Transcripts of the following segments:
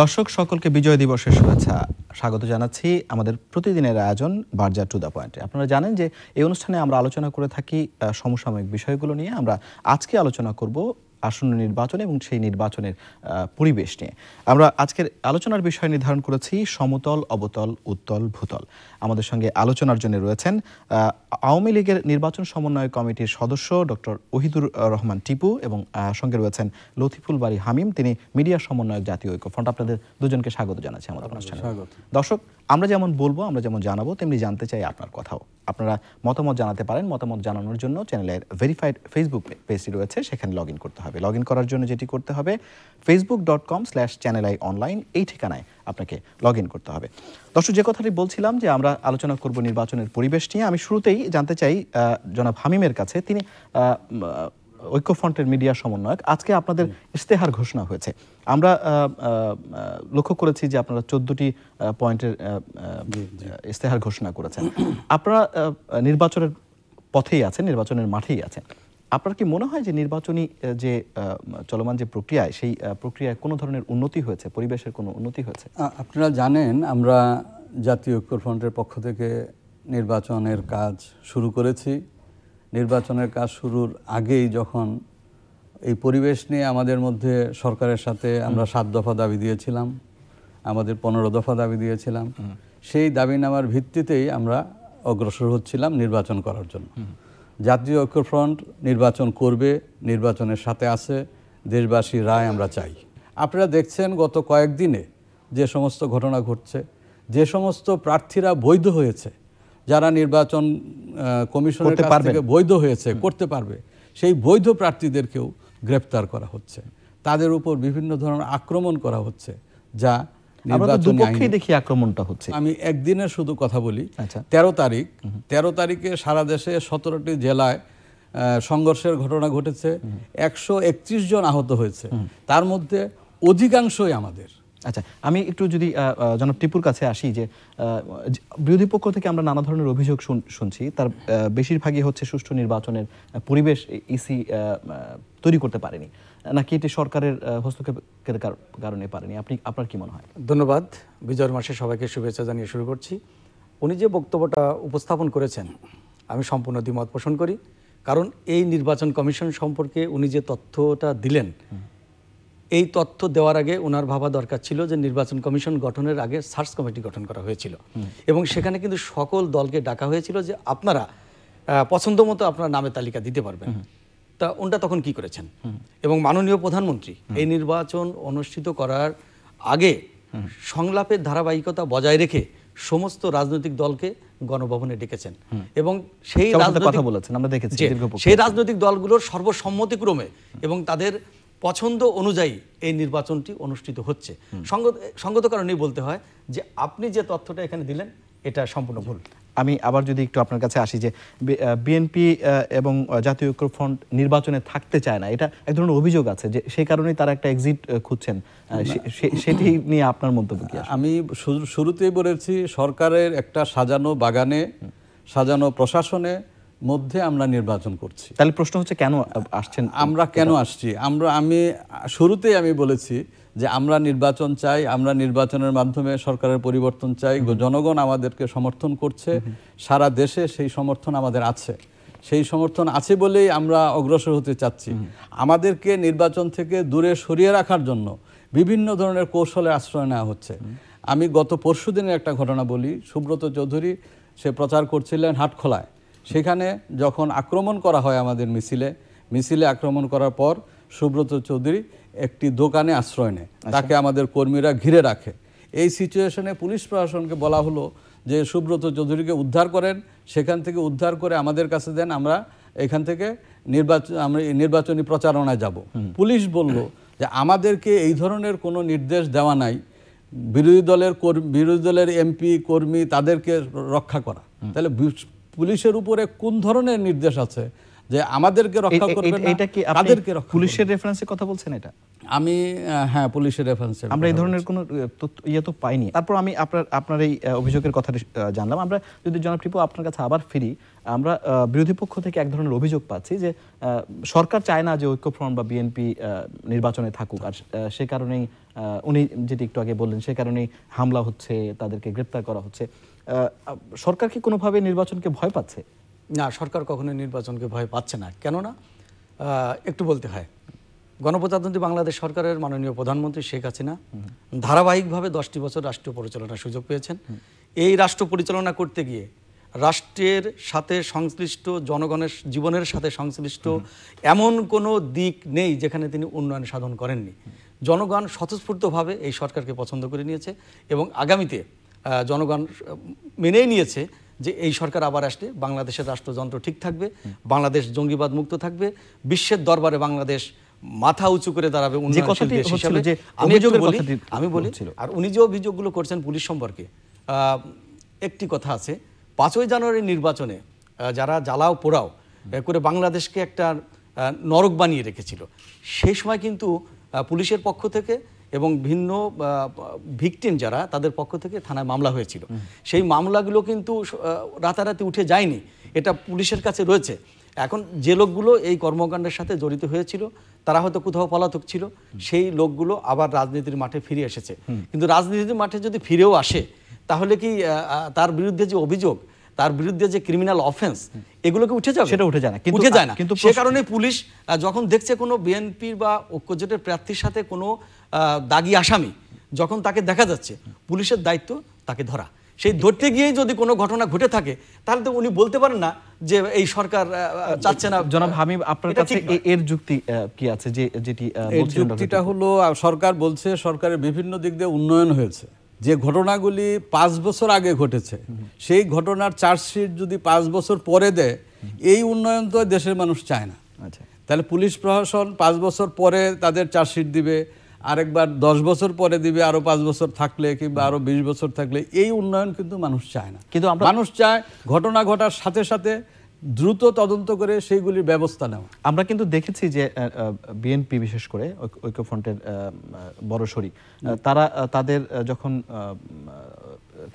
দর্শক, সকলকে বিজয় দিবসের শুভেচ্ছা। স্বাগত জানাচ্ছি আমাদের প্রতিদিনের আয়োজন বার্জার টু দ্য পয়েন্টে। আপনারা জানেন যে এই অনুষ্ঠানে আমরা আলোচনা করে থাকি সমসাময়িক বিষয়গুলো নিয়ে। আমরা আজকে আলোচনা করব আসন্ন নির্বাচন এবং সেই নির্বাচনের পরিবেশ নিয়ে। আমরা আজকের আলোচনার বিষয় নির্ধারণ করেছি সমতল, অবতল, উত্তল, ভূতল। আমাদের সঙ্গে আলোচনার জন্য রয়েছেন আওয়ামী লীগের নির্বাচন সমন্বয় কমিটির সদস্য ডক্টর ওহিদুর রহমান টিপু এবং সঙ্গে রয়েছেন লতিফুল বাড়ি হামিম। তিনি মিডিয়া সমন্বয়ক জাতীয় ঐক্য ফ্রন্ট। আপনাদের দুজনকে স্বাগত জানাচ্ছি আমাদের অনুষ্ঠানে। দর্শক আমরা যেমন বলব আমরা যেমন জানাব তেমনি জানতে চাই আপনার কথাও। আপনারা মতামত জানাতে পারেন। মতামত জানানোর জন্য চ্যানেলের ভেরিফাইড ফেসবুক পেজটি রয়েছে সেখানে লগ ইন করতে হবে। লগ ইন করার জন্য যেটি করতে হবে Facebook dot com slash channel I online এই ঠিকানায় আপনাকে লগ ইন করতে হবে। দর্শক যে কথাটি বলছিলাম যে আমরা আলোচনা করব নির্বাচনের পরিবেশ নিয়ে আমি শুরুতেই জানতে চাই জনাব হামিমের কাছে। তিনি ঐক্যফ্রন্টের মিডিয়া সমন্বয়ক। আজকে আপনাদের ইশতেহার ঘোষণা হয়েছে। আমরা লক্ষ্য করেছি যে আপনারা চোদ্দটি পয়েন্টের ইশতেহার ঘোষণা করেছেন। আপনারা নির্বাচনের পথেই আছেন নির্বাচনের মাঠেই আছেন। আপনার কি মনে হয় যে নির্বাচনী যে চলমান যে প্রক্রিয়ায় সেই প্রক্রিয়ায় কোনো ধরনের উন্নতি হয়েছে? পরিবেশের কোনো উন্নতি হয়েছে? আপনারা জানেন আমরা জাতীয় ঐক্যফ্রন্টের পক্ষ থেকে নির্বাচনের কাজ শুরু করেছি। নির্বাচনের কাজ শুরুর আগেই যখন এই পরিবেশ নিয়ে আমাদের মধ্যে সরকারের সাথে আমরা সাত দফা দাবি দিয়েছিলাম আমাদের পনেরো দফা দাবি দিয়েছিলাম। সেই দাবি দাবিনামার ভিত্তিতেই আমরা অগ্রসর হচ্ছিলাম নির্বাচন করার জন্য। জাতীয় ঐক্যফ্রন্ট নির্বাচন করবে নির্বাচনের সাথে আছে দেশবাসীর রায় আমরা চাই। আপনারা দেখছেন গত কয়েকদিনে যে সমস্ত ঘটনা ঘটছে যে সমস্ত প্রার্থীরা বৈধ হয়েছে যারা নির্বাচন কমিশনের কাছ থেকে বৈধ হয়েছে করতে পারবে সেই বৈধ প্রার্থীদেরকেও গ্রেপ্তার করা হচ্ছে। তাদের উপর বিভিন্ন ধরনের আক্রমণ করা হচ্ছে যা আমরা তো দুপক্ষেই দেখি আক্রমণটা হচ্ছে। আমি একদিনের শুধু কথা বলি আচ্ছা। তেরো তারিখ তেরো তারিখে সারা দেশে সতেরোটি জেলায় সংঘর্ষের ঘটনা ঘটেছে একশো একত্রিশ জন আহত হয়েছে। তার মধ্যে অধিকাংশই আমাদের। আচ্ছা আমি একটু যদি জনাব টিপুর কাছে আসি যে বিরোধী পক্ষ থেকে আমরা নানা ধরনের অভিযোগ শুন- শুনছি। তার বেশিরভাগই হচ্ছে সুষ্ঠু নির্বাচনের পরিবেশ ইসি তৈরি করতে পারেনি। নাকি এটি সরকারের কার- কারণে পারেনি। আপনি আপনার কি মনে হয়? ধন্যবাদ। বিজয়ের মাসে সবাইকে শুভেচ্ছা জানিয়ে শুরু করছি। উনি যে বক্তব্যটা উপস্থাপন করেছেন আমি সম্পূর্ণ দ্বিমত পোষণ করি। কারণ এই নির্বাচন কমিশন সম্পর্কে উনি যে তথ্যটা দিলেন এই তথ্য দেওয়ার আগে ওনার ভাবা দরকার ছিল যে নির্বাচন কমিশন গঠনের আগে সার্চ কমিটি গঠন করা হয়েছিল। এবং সেখানে কিন্তু সকল দলকে ডাকা হয়েছিল যে আপনারা পছন্দ মতো আপনার নামের তালিকা দিতে পারবেন। তা ওনটা তখন কি করেছেন? এবং মাননীয় প্রধানমন্ত্রী এই নির্বাচন অনুষ্ঠিত করার আগে সংলাপের ধারাবাহিকতা বজায় রেখে সমস্ত রাজনৈতিক দলকে গণভবনে ডেকেছেন। এবং সেই কথা বলেছেন, আমরা দেখেছি। সেই রাজনৈতিক দলগুলোর সর্বসম্মতিক্রমে এবং তাদের পছন্দ অনুযায়ী এই নির্বাচনটি অনুষ্ঠিত হচ্ছে। সঙ্গত কারণেই বলতে হয় যে আপনি যে তথ্যটা এখানে দিলেন এটা সম্পূর্ণ ভুল। আমি আবার যদি একটু আপনার কাছে আসি যে বিএনপি এবং জাতীয় ঐক্য ফ্রন্ট নির্বাচনে থাকতে চায় না এটা এক ধরনের অভিযোগ আছে যে সেই কারণেই তারা একটা এক্সিট খুঁজছেন। সেটি নিয়ে আপনার মন্তব্য কি আমি শুরুতেই বলেছি সরকারের একটা সাজানো বাগানে সাজানো প্রশাসনে মধ্যে আমরা নির্বাচন করছি। তাহলে প্রশ্ন হচ্ছে কেন আসছেন? আমরা কেন আসছি? আমরা আমি শুরুতেই আমি বলেছি যে আমরা নির্বাচন চাই আমরা নির্বাচনের মাধ্যমে সরকারের পরিবর্তন চাই। জনগণ আমাদেরকে সমর্থন করছে। সারা দেশে সেই সমর্থন আমাদের আছে। সেই সমর্থন আছে বলেই আমরা অগ্রসর হতে চাচ্ছি। আমাদেরকে নির্বাচন থেকে দূরে সরিয়ে রাখার জন্য বিভিন্ন ধরনের কৌশলের আশ্রয় নেওয়া হচ্ছে। আমি গত পরশু দিনের একটা ঘটনা বলি। সুব্রত চৌধুরী সে প্রচার করছিলেন হাটখোলায়। সেখানে যখন আক্রমণ করা হয় আমাদের মিছিলে মিছিলে আক্রমণ করার পর সুব্রত চৌধুরী একটি দোকানে আশ্রয় নেয়। তাকে আমাদের কর্মীরা ঘিরে রাখে। এই সিচুয়েশনে পুলিশ প্রশাসনকে বলা হলো যে সুব্রত চৌধুরীকে উদ্ধার করেন সেখান থেকে উদ্ধার করে আমাদের কাছে দেন আমরা এখান থেকে নির্বাচন আমরা নির্বাচনী প্রচারণায় যাব। পুলিশ বলল যে আমাদেরকে এই ধরনের কোনো নির্দেশ দেওয়া নাই। বিরোধী দলের বিরোধী দলের এমপি কর্মী তাদেরকে রক্ষা করা। তাহলে পুলিশের উপরে কোন ধরনের নির্দেশ আছে? যে আমাদেরকে রক্ষা করবে না এটা কি তাদেরকে পুলিশের রেফারেন্সে কথা বলছেন এটা? আমি হ্যাঁ পুলিশের রেফারেন্সে আমরা এই ধরনের কোনো ইয়ে তো পাইনি। তারপর আমি আপনার আপনার এই অভিযোগের কথা জানলাম। আমরা যদি জনাব টিপু আপনার কাছে আবার ফিরি আমরা বিরোধী পক্ষ থেকে এক ধরনের অভিযোগ পাচ্ছি যে সরকার চায় না যে ঐক্যফ্রন্ট বা বিএনপি নির্বাচনে থাকুক। আর সে কারণেই উনি যেটি একটু আগে বললেন সে কারণেই হামলা হচ্ছে তাদেরকে গ্রেপ্তার করা হচ্ছে। আহ, সরকার কি কোনোভাবে নির্বাচনকে ভয় পাচ্ছে? না সরকার কখনো নির্বাচনকে ভয় পাচ্ছে না। কেননা একটু বলতে হয় গণপ্রজাতন্ত্রী বাংলাদেশ সরকারের মাননীয় প্রধানমন্ত্রী শেখ হাসিনা ধারাবাহিকভাবে দশটি বছর রাষ্ট্রীয় পরিচালনার সুযোগ পেয়েছেন। এই রাষ্ট্র পরিচালনা করতে গিয়ে রাষ্ট্রের সাথে সংশ্লিষ্ট জনগণের জীবনের সাথে সংশ্লিষ্ট এমন কোনো দিক নেই যেখানে তিনি উন্নয়ন সাধন করেননি। জনগণ স্বতঃস্ফূর্তভাবে এই সরকারকে পছন্দ করে নিয়েছে এবং আগামীতে জনগণ মেনেই নিয়েছে যে এই সরকার আবার আসলে বাংলাদেশের রাষ্ট্রযন্ত্র ঠিক থাকবে বাংলাদেশ জঙ্গিবাদ মুক্ত থাকবে বিশ্বের দরবারে বাংলাদেশ মাথা উঁচু করে দাঁড়াবে উন্নয়নশীল দেশ আমি বলি, আমি বলি আর উনি যে অভিযোগগুলো করছেন পুলিশ সম্পর্কে একটি কথা আছে পাঁচই জানুয়ারি নির্বাচনে যারা জ্বালাও পোড়াও করে বাংলাদেশকে একটা নরক বানিয়ে রেখেছিল। সেই সময় কিন্তু পুলিশের পক্ষ থেকে এবং ভিন্ন ভিকটিম যারা তাদের পক্ষ থেকে থানায় মামলা হয়েছিল। সেই মামলাগুলো কিন্তু রাতারাতি উঠে যায়নি। এটা পুলিশের কাছে রয়েছে। এখন যে লোকগুলো এই কর্মকাণ্ডের সাথে জড়িত হয়েছিল তারা হয়তো কোথাও পলাতক ছিল সেই লোকগুলো আবার রাজনীতির মাঠে ফিরে এসেছে। কিন্তু রাজনীতির মাঠে যদি ফিরেও আসে তাহলে কি তার বিরুদ্ধে যে অভিযোগ তার বিরুদ্ধে যে ক্রিমিনাল অফেন্স এগুলোকে উঠে যাবে? সেটা উঠে যায় না। কিন্তু- উঠে যায় না। কিন্তু সে কারণে পুলিশ যখন দেখছে কোনো বিএনপির বা ঐক্যজোটের প্রার্থীর সাথে কোনো দাগি আসামি যখন তাকে দেখা যাচ্ছে পুলিশের দায়িত্ব তাকে ধরা। সেই ধরতে গিয়েই যদি কোনো ঘটনা ঘটে থাকে তাহলে তো উনি বলতে পারেন না যে এই সরকার চাচ্ছে না। জনাব হামিম আপনার কাছে এর যুক্তি কি আছে যে যেটি এর যুক্তিটা হলো সরকার বলছে সরকারের বিভিন্ন দিক দিয়ে উন্নয়ন হয়েছে। যে ঘটনাগুলি পাঁচ বছর আগে ঘটেছে সেই ঘটনার চার্জশিট যদি পাঁচ বছর পরে দেয় এই উন্নয়ন তো দেশের মানুষ চায় না। আচ্ছা। তাহলে পুলিশ প্রশাসন পাঁচ বছর পরে তাদের চার্জশিট দিবে আরেকবার দশ বছর পরে দিবে আরও পাঁচ বছর থাকলে কিংবা আরও বিশ বছর থাকলে এই উন্নয়ন কিন্তু মানুষ চায় না। কিন্তু মানুষ চায় ঘটনা ঘটার সাথে সাথে দ্রুত তদন্ত করে সেইগুলির ব্যবস্থা নেওয়া। আমরা কিন্তু দেখেছি যে বিএনপি বিশেষ করে ঐক্য- ঐক্যফ্রন্টের বড় শরিক তারা তাদের যখন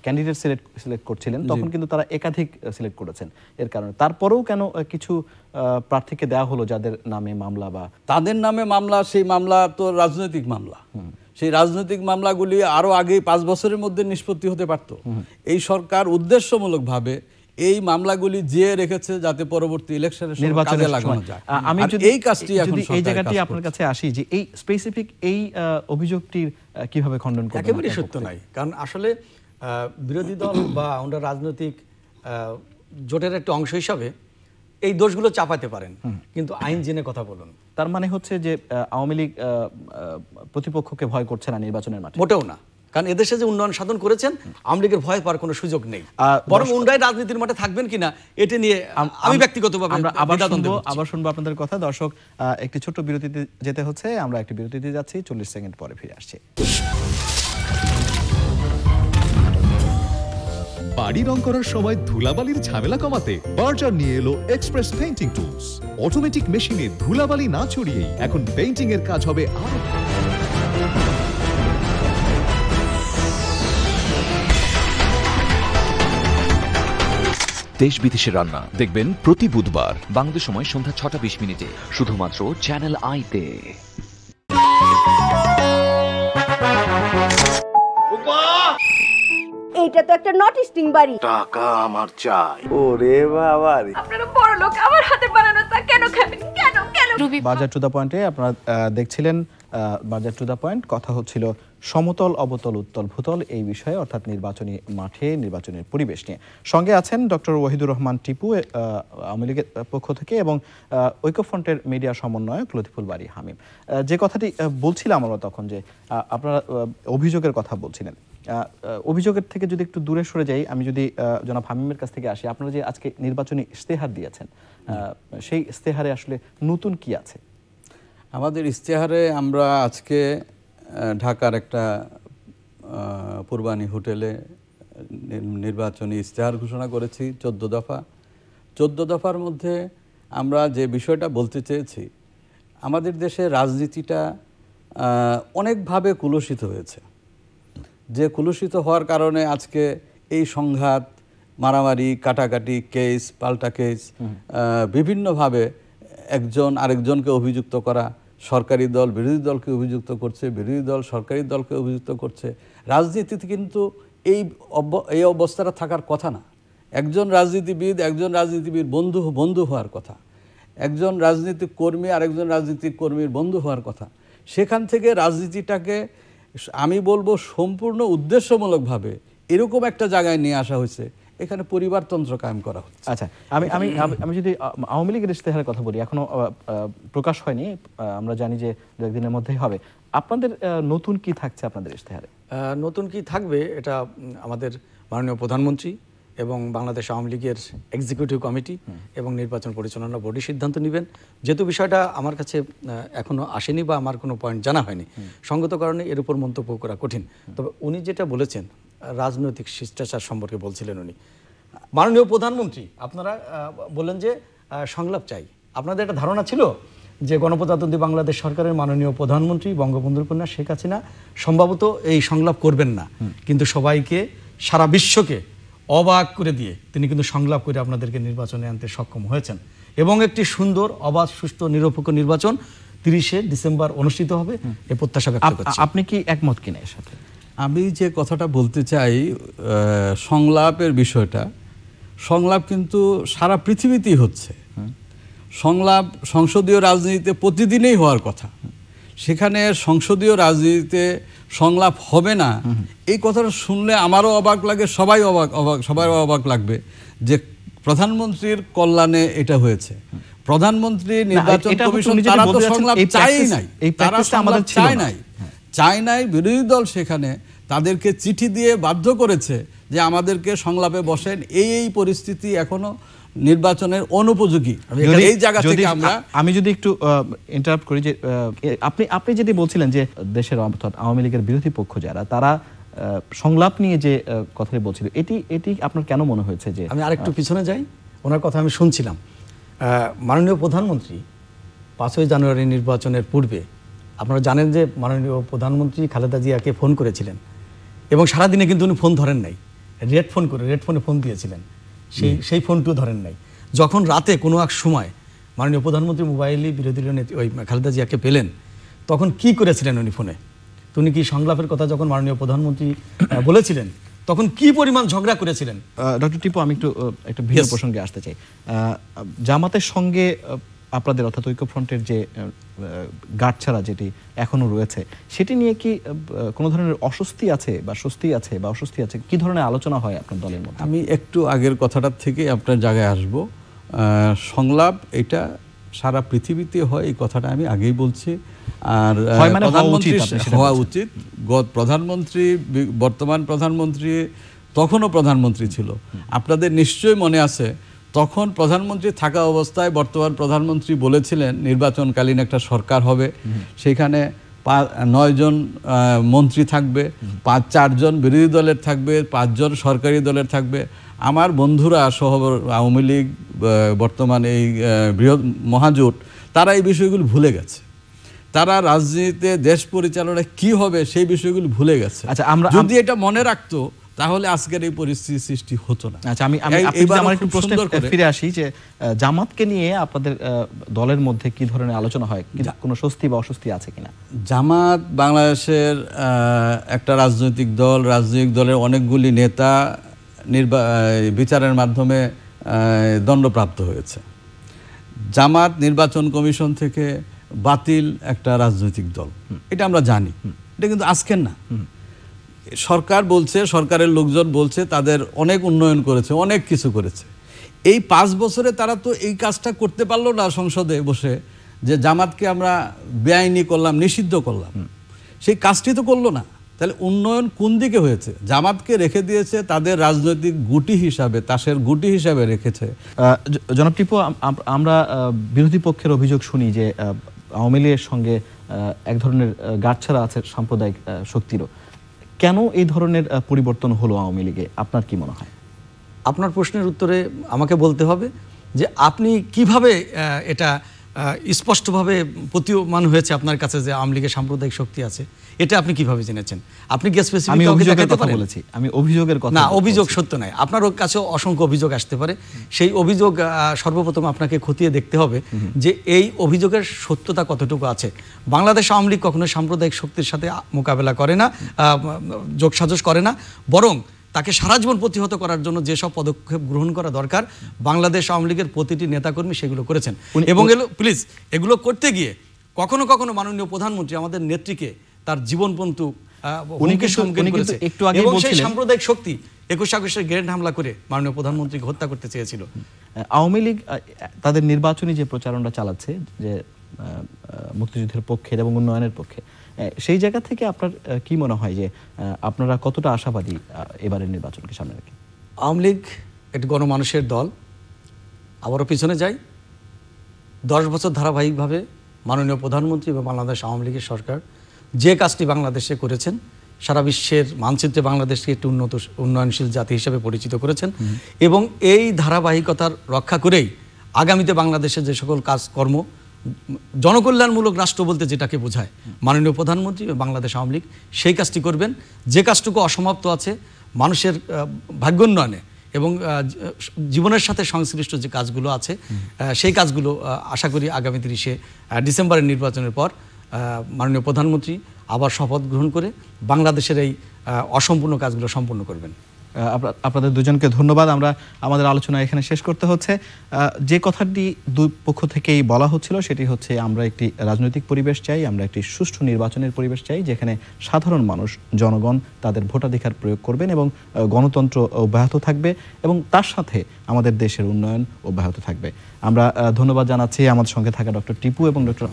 ক্যান্ডিডেট সিলেক্ট সিলেক্ট করছিলেন তখন কিন্তু তারা একাধিক সিলেক্ট করেছেন এর কারণে। তারপরেও কেন কিছু প্রার্থীকে দেওয়া হলো যাদের নামে মামলা বা তাদের নামে মামলা সেই মামলা তো রাজনৈতিক মামলা। সেই রাজনৈতিক মামলাগুলি আরও আগে পাঁচ বছরের মধ্যে নিষ্পত্তি হতে পারত। এই সরকার উদ্দেশ্যমূলকভাবে এই মামলাগুলি জিয়ে রেখেছে যাতে পরবর্তী নির্বাচনের কাজে লাগানো যায়। আমি যদি এই কাজটি এখন এই জায়গাটি আপনার কাছে আসি যে এই স্পেসিফিক এই অভিযোগটির কীভাবে খণ্ডন করবেন একেবারেই সত্য নাই। কারণ আসলে বিরোধী দল বা আমরা রাজনৈতিক জোটের একটা অংশ হিসাবে এই দোষগুলো চাপাতে পারেন। কিন্তু আইন জেনে কথা বলুন। তার মানে হচ্ছে যে আওয়ামী লীগ প্রতিপক্ষকে ভয় করছে না নির্বাচনের মাঠে। মোটেও না। কারণ এদেশে যে উন্নয়ন সাধন করেছেন আওয়ামী লীগের ভয় পাওয়ার কোনো সুযোগ নেই। বরং উন্নয়ন রাজনীতির মাঠে থাকবেন কিনা এটা নিয়ে আমি ব্যক্তিগতভাবে আমরা আবার শুনব আবার শুনব আপনাদের কথা। দর্শক আহ, একটি ছোট্ট বিরতিতে যেতে হচ্ছে। আমরা একটি বিরতিতে যাচ্ছি। চল্লিশ সেকেন্ড পরে ফিরে আসছি। বাড়ি রং করার সময় ধুলাবালির ঝামেলা কমাতে বার্জার নিয়ে এলো এক্সপ্রেস পেইন্টিং টুলস অটোমেটিক মেশিনে ধুলাবালি না ছড়িয়েই এখন পেইন্টিং এর কাজ হবে আরও দেশ বিদেশের রান্না দেখবেন প্রতি বুধবার। বাংলাদেশ সময় সন্ধ্যা ছটা বিশ মিনিটে। শুধুমাত্র চ্যানেল আইতে তো একটা নট স্টিং বাড়ি। টাকা আমার চাই। আপনারা বড় লোক আমার হাতে বানানো তা কেন খাবেন? কেন কেন? বাজার টু দা পয়েন্টে আপনারা দেখছিলেন বাজার টু দা পয়েন্ট কথা হচ্ছিল সমতল অবতল উত্তল ভূতল এই বিষয়ে অর্থাৎ নির্বাচনী মাঠে নির্বাচনের পরিবেশ নিয়ে। সঙ্গে আছেন ডক্টর ওহিদুর রহমান টিপু আওয়ামী লীগের পক্ষ থেকে এবং ঐক্যফ্রন্টের মিডিয়া সমন্বয়ক লতিফুল বাড়ি হামিম। যে কথাটি বলছিলাম আমরা তখন যে আহ, আপনারা অভিযোগের কথা বলছিলেন। অভিযোগের থেকে যদি একটু দূরে সরে যাই আমি যদি জনাব হামিমের কাছ থেকে আসি আপনারা যে আজকে নির্বাচনী ইস্তেহার দিয়েছেন সেই ইস্তেহারে আসলে নতুন কি আছে? আমাদের ইশতেহারে আমরা আজকে ঢাকার একটা আহ, পূর্বানী হোটেলে নির্বাচনী ইশতেহার ঘোষণা করেছি চোদ্দ দফা। চোদ্দ দফার মধ্যে আমরা যে বিষয়টা বলতে চেয়েছি আমাদের দেশে রাজনীতিটা অনেকভাবে কুলসিত হয়েছে। যে কুলুষিত হওয়ার কারণে আজকে এই সংঘাত মারামারি কাটাকাটি কেস পাল্টা কেস বিভিন্নভাবে একজন আরেকজনকে অভিযুক্ত করা সরকারি দল বিরোধী দলকে অভিযুক্ত করছে বিরোধী দল সরকারি দলকে অভিযুক্ত করছে। রাজনীতিতে কিন্তু এই এই অবস্থাটা থাকার কথা না। একজন রাজনীতিবিদ একজন রাজনীতিবিদ বন্ধু বন্ধু হওয়ার কথা। একজন রাজনীতিক কর্মী আরেকজন রাজনীতিক কর্মীর বন্ধু হওয়ার কথা। সেখান থেকে রাজনীতিটাকে আমি বলব সম্পূর্ণ উদ্দেশ্যমূলকভাবে এরকম একটা জায়গায় নিয়ে আসা হয়েছে। এখানে পরিবারতন্ত্র কায়েম করা হচ্ছে। আচ্ছা আমি আমি আমি- যদি আওয়ামী লীগের ইশতেহারের কথা বলি এখনও প্রকাশ হয়নি আমরা জানি যে দু একদিনের মধ্যেই হবে। আপনাদের নতুন কি থাকছে আপনাদের ইশতেহারে? আহ, নতুন কি থাকবে এটা আমাদের মাননীয় প্রধানমন্ত্রী এবং বাংলাদেশ আওয়ামী লীগের এক্সিকিউটিভ কমিটি এবং নির্বাচন পরিচালনা বোর্ডই সিদ্ধান্ত নেবেন। যেহেতু বিষয়টা আমার কাছে আহ, এখনও আসেনি বা আমার কোনো পয়েন্ট জানা হয়নি। সঙ্গত কারণে এর উপর মন্তব্য করা কঠিন। তবে উনি যেটা বলেছেন রাজনৈতিক শিষ্টাচার সম্পর্কে বলছিলেন উনি। মাননীয় প্রধানমন্ত্রী আপনারা বললেন যে সংলাপ চাই। আপনাদের একটা ধারণা ছিল যে গণপ্রজাতন্ত্রী বাংলাদেশ সরকারের মাননীয় প্রধানমন্ত্রী বঙ্গবন্ধুর কন্যা শেখ হাসিনা সম্ভবত এই সংলাপ করবেন না। কিন্তু সবাইকে সারা বিশ্বকে অবাক করে দিয়ে তিনি কিন্তু সংলাপ করে আপনাদেরকে নির্বাচনে আনতে সক্ষম হয়েছেন। এবং একটি সুন্দর অবাধ সুষ্ঠু নিরপেক্ষ নির্বাচন তিরিশে ডিসেম্বর অনুষ্ঠিত হবে এ প্রত্যাশা ব্যক্ত করছি। আপনি কি একমত কিনা এর সাথে? আমি যে কথাটা বলতে চাই সংলাপের বিষয়টা সংলাপ কিন্তু সারা পৃথিবীতেই হচ্ছে। সংলাপ সংসদীয় রাজনীতিতে প্রতিদিনই হওয়ার কথা। সেখানে সংসদীয় রাজনীতিতে সংলাপ হবে না। এই কথাটা শুনলে আমারও অবাক লাগে সবাই অবাক অবাক সবাই অবাক লাগবে যে প্রধানমন্ত্রীর কল্যাণে এটা হয়েছে। প্রধানমন্ত্রী নির্বাচন কমিশন তারা তো সংলাপ চাই নাই। তারা আমাদের ছিল নাই। চায় নাই বিরোধী দল সেখানে তাদেরকে চিঠি দিয়ে বাধ্য করেছে যে আমাদেরকে সংলাপে বসেন। এই এই পরিস্থিতি এখনও নির্বাচনের অনুপযোগী। এই জায়গা থেকে আমরা আমি যদি একটু ইন্টারাপ্ট করি যে আপনি আপনি যেটি বলছিলেন যে দেশের অর্থাৎ আওয়ামী লীগের বিরোধী পক্ষ যারা তারা সংলাপ নিয়ে যে কথাটি বলছিল এটি এটি আপনার কেন মনে হয়েছে যে আমি আরেকটু পিছনে যাই। ওনার কথা আমি শুনছিলাম। মাননীয় প্রধানমন্ত্রী পাঁচই জানুয়ারি নির্বাচনের পূর্বে আপনারা জানেন যে মাননীয় প্রধানমন্ত্রী খালেদা জিয়াকে ফোন করেছিলেন। এবং সারাদিনে কিন্তু উনি ফোন ধরেন নাই। রেড ফোন করে রেড ফোনে ফোন দিয়েছিলেন। সেই সেই ফোনটিও ধরেন নাই। যখন রাতে কোনো এক সময় মাননীয় প্রধানমন্ত্রী মোবাইলে বিরোধী দলীয় নেত্রী ওই খালেদা জিয়াকে পেলেন তখন কি করেছিলেন উনি ফোনে? তুমি কি সংলাপের কথা যখন মাননীয় প্রধানমন্ত্রী বলেছিলেন তখন কি পরিমাণ ঝগড়া করেছিলেন? ডক্টর টিপু আমি একটু একটা ভিন্ন প্রসঙ্গে আসতে চাই। আহ, জামাতের সঙ্গে আপনাদের অর্থাৎ ঐক্যফ্রন্টের যে গাঁটছাড়া যেটি এখনও রয়েছে সেটি নিয়ে কি কোনো ধরনের অস্বস্তি আছে বা স্বস্তি আছে বা অস্বস্তি আছে? কি ধরনের আলোচনা হয় আপনার দলের মধ্যে? আমি একটু আগের কথাটার থেকে আপনার জায়গায় আসব। সংলাপ এটা সারা পৃথিবীতে হয় এই কথাটা আমি আগেই বলছি। আর মানে হওয়া প্রধানমন্ত্রী উচিত, হওয়া উচিত। প্রধানমন্ত্রী বর্তমান প্রধানমন্ত্রী তখনও প্রধানমন্ত্রী ছিল। আপনাদের নিশ্চয়ই মনে আছে তখন প্রধানমন্ত্রী থাকা অবস্থায় বর্তমান প্রধানমন্ত্রী বলেছিলেন নির্বাচনকালীন একটা সরকার হবে। সেখানে নয়জন মন্ত্রী থাকবে পাঁচ চারজন বিরোধী দলের থাকবে পাঁচজন সরকারি দলের থাকবে। আমার বন্ধুরা সহ আওয়ামী লীগ বর্তমান এই বৃহৎ মহাজোট তারা এই বিষয়গুলো ভুলে গেছে। তারা রাজনীতিতে দেশ পরিচালনায় কি হবে সেই বিষয়গুলো ভুলে গেছে। আচ্ছা, আমরা- যদি এটা মনে রাখতো তাহলে আজকের এই পরিস্থিতি সৃষ্টি হতো না। আচ্ছা আমি আমি আপনি আমার একটু প্রশ্ন করে- ফিরে আসি যে জামাতকে নিয়ে আপনাদের দলের মধ্যে কি ধরনের আলোচনা হয়? কোনো স্বস্তি বা অস্বস্তি আছে কিনা? জামাত বাংলাদেশের একটা রাজনৈতিক দল রাজনৈতিক দলের অনেকগুলি নেতা নির্বা বিচারের মাধ্যমে দণ্ডপ্রাপ্ত হয়েছে। জামাত নির্বাচন কমিশন থেকে বাতিল একটা রাজনৈতিক দল। এটা আমরা জানি। এটা কিন্তু আজকের না। সরকার বলছে সরকারের লোকজন বলছে তাদের অনেক উন্নয়ন করেছে অনেক কিছু করেছে। এই পাঁচ বছরে তারা তো এই কাজটা করতে পারল না সংসদে বসে যে জামাতকে আমরা বেআইনি করলাম নিষিদ্ধ করলাম। সেই কাজটি তো করল না। তাহলে উন্নয়ন কোন দিকে হয়েছে? জামাতকে রেখে দিয়েছে তাদের রাজনৈতিক গুটি হিসাবে তাসের গুটি হিসাবে রেখেছে। জনাব টিপু আম- আম- আমরা বিরোধী পক্ষের অভিযোগ শুনি যে আওয়ামী লীগের সঙ্গে এক ধরনের আহ, গাঁটছাড়া আছে সাম্প্রদায়িক শক্তিরও। কেন এই ধরনের পরিবর্তন হলো আওয়ামী লীগে? আপনার কি মনে হয়? আপনার প্রশ্নের উত্তরে আমাকে বলতে হবে যে আপনি কীভাবে এটা স্পষ্টভাবে প্রতীয়মান হয়েছে আপনার কাছে যে আওয়ামী লীগের সাম্প্রদায়িক শক্তি আছে? এটা আপনি কীভাবে জেনেছেন? আপনি কি স্পেসিফিক অভিযোগের কথা বলেছি। আমি অভিযোগের কথা না অভিযোগ সত্য নয়। আপনার কাছে অসংখ্য অভিযোগ আসতে পারে। সেই অভিযোগ সর্বপ্রথম আপনাকে খতিয়ে দেখতে হবে যে এই অভিযোগের সত্যতা কতটুকু আছে। বাংলাদেশ আওয়ামী লীগ কখনো সাম্প্রদায়িক শক্তির সাথে মোকাবেলা করে না আহ, যোগসাজশ করে না। বরং তাকে সারা জীবন প্রতিহত করার জন্য যেসব পদক্ষেপ গ্রহণ করা দরকার বাংলাদেশ আওয়ামী লীগের প্রতিটি নেতাকর্মী সেগুলো করেছেন। এবং এগুলো প্লিজ এগুলো করতে গিয়ে কখনো কখনো মাননীয় প্রধানমন্ত্রী আমাদের নেত্রীকে তার জীবনপন্তু। একটু সেই সাম্প্রদায়িক শক্তি একুশ আগস্টের গ্রেনেড হামলা করে মাননীয় প্রধানমন্ত্রীকে হত্যা করতে চেয়েছিল। আওয়ামী লীগ তাদের নির্বাচনী যে প্রচারণা চালাচ্ছে যে মুক্তিযুদ্ধের পক্ষে এবং উন্নয়নের পক্ষে সেই জায়গা থেকে আপনার কি মনে হয় যে আপনারা কতটা আশাবাদী এবারের নির্বাচনকে সামনে রেখে? আওয়ামী লীগ একটি গণমানুষের দল। আবারও পিছনে যাই। দশ বছর ধারাবাহিকভাবে মাননীয় প্রধানমন্ত্রী এবং বাংলাদেশ আওয়ামী লীগের সরকার যে কাজটি বাংলাদেশে করেছেন সারা বিশ্বের মানচিত্রে বাংলাদেশকে একটি উন্নত উন্নয়নশীল জাতি হিসেবে পরিচিত করেছেন এবং এই ধারাবাহিকতার রক্ষা করেই আগামীতে বাংলাদেশের যে সকল কাজকর্ম জনকল্যাণমূলক রাষ্ট্র বলতে যেটাকে বোঝায় মাননীয় প্রধানমন্ত্রী বাংলাদেশ আওয়ামী লীগ সেই কাজটি করবেন। যে কাজটুকু অসমাপ্ত আছে মানুষের ভাগ্যোন্নয়নে এবং জীবনের সাথে সংশ্লিষ্ট যে কাজগুলো আছে সেই কাজগুলো আশা করি আগামী তিরিশে ডিসেম্বরের নির্বাচনের পর মাননীয় প্রধানমন্ত্রী আবার শপথ গ্রহণ করে বাংলাদেশের এই অসম্পূর্ণ কাজগুলো সম্পন্ন করবেন। আপনাদের দুজনকে ধন্যবাদ। আমরা আমাদের আলোচনা এখানে শেষ করতে হচ্ছে। যে কথাটি দুই পক্ষ থেকেই বলা হচ্ছিল, সেটি হচ্ছে আমরা একটি রাজনৈতিক পরিবেশ চাই, আমরা একটি সুষ্ঠু নির্বাচনের পরিবেশ চাই, যেখানে সাধারণ মানুষ, জনগণ তাদের ভোটাধিকার প্রয়োগ করবেন এবং গণতন্ত্র অব্যাহত থাকবে এবং তার সাথে আমাদের দেশের উন্নয়ন অব্যাহত থাকবে। আমরা ধন্যবাদ জানাচ্ছি আমাদের সঙ্গে থাকা ডক্টর টিপু এবং ডক্টর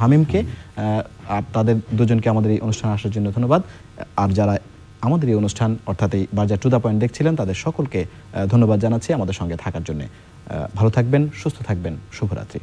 হামিমকে। আর তাদের দুজনকে আমাদের এই অনুষ্ঠানে আসার জন্য ধন্যবাদ। আর যারা আমাদের এই অনুষ্ঠান, অর্থাৎ এই বাজার টু দ্য পয়েন্ট দেখছিলেন, তাদের সকলকে ধন্যবাদ জানাচ্ছি আমাদের সঙ্গে থাকার জন্য। ভালো থাকবেন, সুস্থ থাকবেন, শুভরাত্রি।